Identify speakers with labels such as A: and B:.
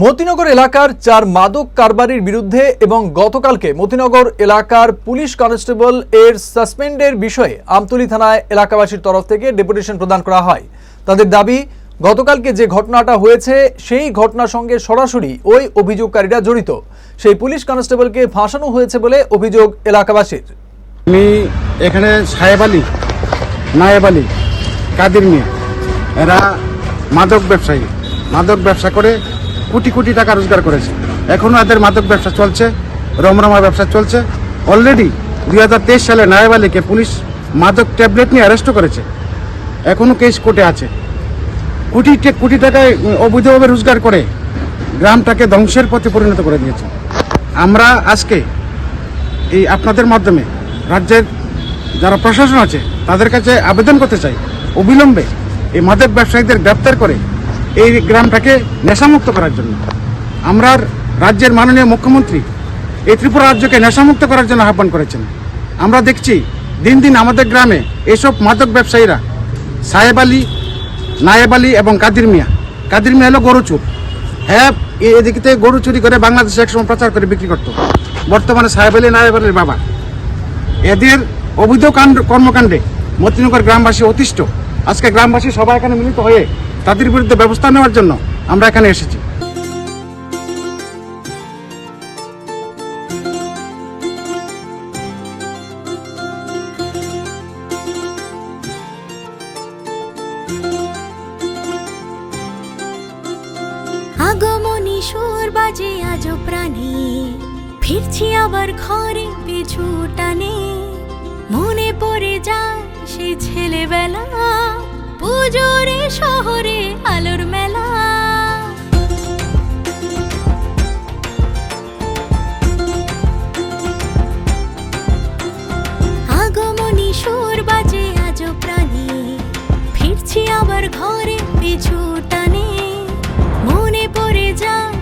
A: মতিনগর এলাকার চার মাদক কারবারির বিরুদ্ধে এবং গতকালকে মতিনগর এলাকার পুলিশ কনস্টেবল এর সাসপেন্ডের বিষয়ে আমতলী থানায় এলাকাবাসীর তরফ থেকে ডেপুটেশন প্রদান করা হয়। তাদের দাবি, গতকালকে যে ঘটনাটা হয়েছে, সেই ঘটনার সঙ্গে সরাসরি ওই অভিযোগকারীরা জড়িত। সেই পুলিশ কনস্টেবলকে ফাঁসানো হয়েছে বলে অভিযোগ এলাকাবাসীর।
B: আমি এখানে সাহেব আলী, নায়েব আলী, কাদির মিয়া, এরা মাদক ব্যবসায়ী। মাদক ব্যবসা করে কোটি কোটি টাকা রোজগার করেছে। এখনও এদের মাদক ব্যবসা চলছে, রমরমা ব্যবসা চলছে। অলরেডি দুই হাজার তেইশ সালে নায়েব আলীকে পুলিশ মাদক ট্যাবলেট নিয়ে অ্যারেস্টও করেছে। এখনও কেস কোর্টে আছে। কোটি কোটি টাকায় অবৈধভাবে রোজগার করে গ্রামটাকে ধ্বংসের পথে পরিণত করে দিয়েছে। আমরা আজকে এই আপনাদের মাধ্যমে রাজ্যের যারা প্রশাসন আছে, তাদের কাছে আবেদন করতে চাই। অবিলম্বে এই মাদক ব্যবসায়ীদের গ্রেপ্তার করে এই গ্রামটাকে নেশামুক্ত করার জন্য। আমরা রাজ্যের মাননীয় মুখ্যমন্ত্রী এই ত্রিপুরা রাজ্যকে নেশামুক্ত করার জন্য আহ্বান করেছেন। আমরা দেখছি দিন দিন আমাদের গ্রামে এসব মাদক ব্যবসায়ীরা সাহেব আলী, নায়েব আলী এবং কাদির মিয়া। কাদির মিয়া হলো গরু চোর। হ্যাঁ এদিকে গরু চুরি করে বাংলাদেশে একসময় প্রচার করে বিক্রি করতো। বর্তমানে সাহেব আলী, নায়েব আলীর বাবা। এদের অবৈধ কাণ্ড কর্মকাণ্ডে মতিনগর গ্রামবাসী অতিষ্ঠ। আজকে গ্রামবাসী সবাই এখানে মিলিত হয়ে তাদের বিরুদ্ধে ব্যবস্থা নেওয়ার জন্য আমরা এখানে এসেছি।
C: আগমনী সুর বাজে আজ প্রাণে, ফিরছি আবার ঘরে পিছু টানে। মনে পড়ে যায় সে ছেলেবেলা পুজোরে শহরে আলোর মেলা। আগমনী সুর বাজে আজ প্রাণী। ফিরছি আবার ঘরে পিছু টানে। মনে পড়ে যায়